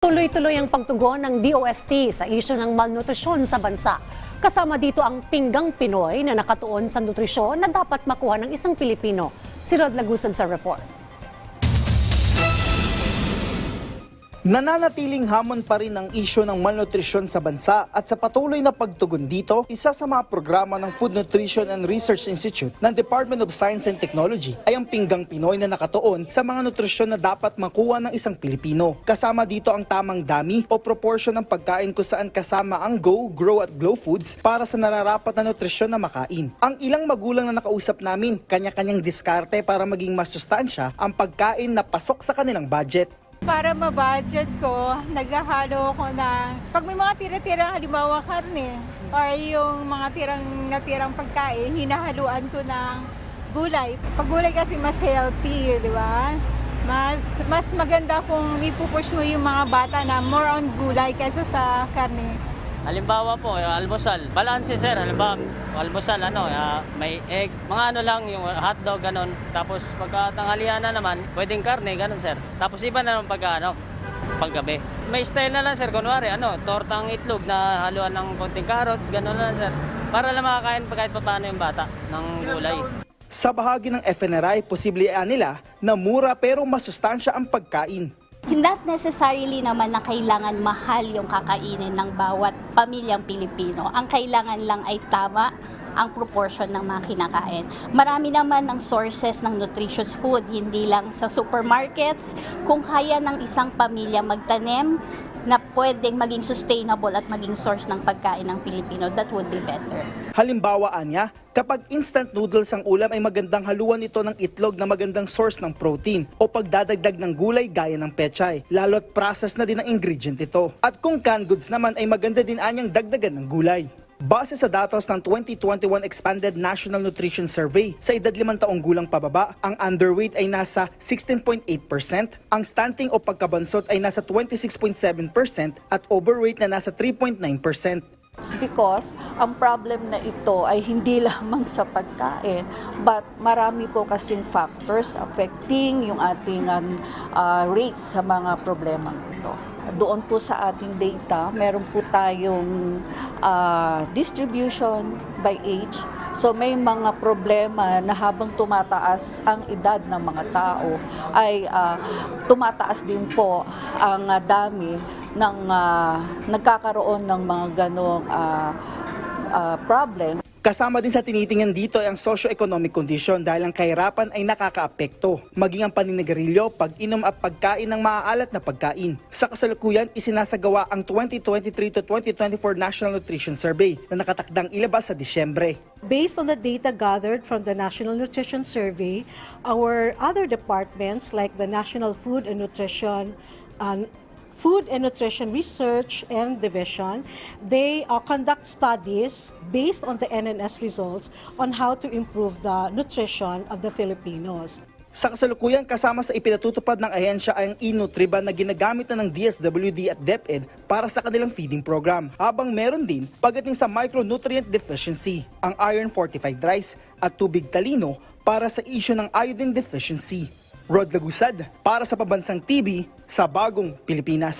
Tuloy-tuloy ang pagtugon ng DOST sa isyu ng malnutrisyon sa bansa. Kasama dito ang pinggang Pinoy na nakatuon sa nutrisyon na dapat makuha ng isang Pilipino. Si Rod Lagusan sa report. Nananatiling hamon pa rin ang isyo ng malnutrisyon sa bansa at sa patuloy na pagtugon dito, isa sa mga programa ng Food Nutrition and Research Institute ng Department of Science and Technology ay ang pinggang Pinoy na nakatuon sa mga nutrisyon na dapat makuha ng isang Pilipino. Kasama dito ang tamang dami o proportion ng pagkain kung saan kasama ang Go, Grow at Glow Foods para sa nararapat na nutrisyon na makain. Ang ilang magulang na nakausap namin, kanya-kanyang diskarte para maging mas sustansya ang pagkain na pasok sa kanilang budget. Para ma-budget ko, naghahalo ako ng, pag may mga tira-tira, halimbawa karne, or yung mga tirang natirang pagkain, hinahaluan ko ng gulay. Pag gulay kasi mas healthy, di ba? Mas, mas maganda kung ipupush mo yung mga bata na more on gulay kaysa sa karne. Halimbawa po, yung almusal. Balanse sir, halimbawa, almusal ano, ah, may egg, mga ano lang, yung hotdog, ganun. Tapos pagka tanghalian na naman, pwedeng karne, ganun sir. Tapos iba na naman pagka ano, paggabi. May style na lang sir, kunwari, ano, tortang itlog na haluan ng konting carrots, ganun lang sir. Para lang makakain kahit pa paano yung bata ng gulay. Sa bahagi ng FNRI, posible nila na mura pero masustansya ang pagkain. Not necessarily naman na kailangan mahal yung kakainin ng bawat pamilyang Pilipino. Ang kailangan lang ay tama ang proportion ng mga kinakain. Marami naman ng sources ng nutritious food, hindi lang sa supermarkets. Kung kaya ng isang pamilya magtanim na pwedeng maging sustainable at maging source ng pagkain ng Pilipino, that would be better. Halimbawa, Anya, kapag instant noodles ang ulam ay magandang haluan ito ng itlog na magandang source ng protein o pagdadagdag ng gulay gaya ng pechay, lalo't process na din ang ingredient ito. At kung canned goods naman ay maganda din anyang dagdagan ng gulay. Base sa datos ng 2021 Expanded National Nutrition Survey, sa edad limang taong gulang pababa, ang underweight ay nasa 16.8%, ang stunting o pagkabansot ay nasa 26.7% at overweight na nasa 3.9%. It's because ang problem na ito ay hindi lamang sa pagkain, but marami po kasing factors affecting yung ating uh, rates sa mga problema ito. Doon po sa ating data, meron po tayong uh, distribution by age. So may mga problema na habang tumataas ang edad ng mga tao ay uh, tumataas din po ang uh, dami ng uh, nagkakaroon ng mga ganong uh, uh, problem. Kasama din sa tinitingnan dito ay ang socio-economic condition dahil ang kahirapan ay nakakaapekto. Maging ang paninigarilyo, pag-inom at pagkain ng maaalat na pagkain. Sa kasalukuyan, isinasagawa ang 2023 to 2024 National Nutrition Survey na nakatakdang ilabas sa Disyembre. Based on the data gathered from the National Nutrition Survey, our other departments like the National Food and Nutrition um, Food and Nutrition Research and Division, they uh, conduct studies based on the NNS results on how to improve the nutrition of the Filipinos. Sa kasalukuyan, kasama sa ipinatutupad ng ahensya ang e-Nutriban na ginagamit na ng DSWD at DepEd para sa kanilang feeding program. Habang meron din pagdating sa micronutrient deficiency, ang iron fortified rice at tubig talino para sa isyu ng iodine deficiency. Rod Lagusad para sa Pabansang TV sa Bagong Pilipinas.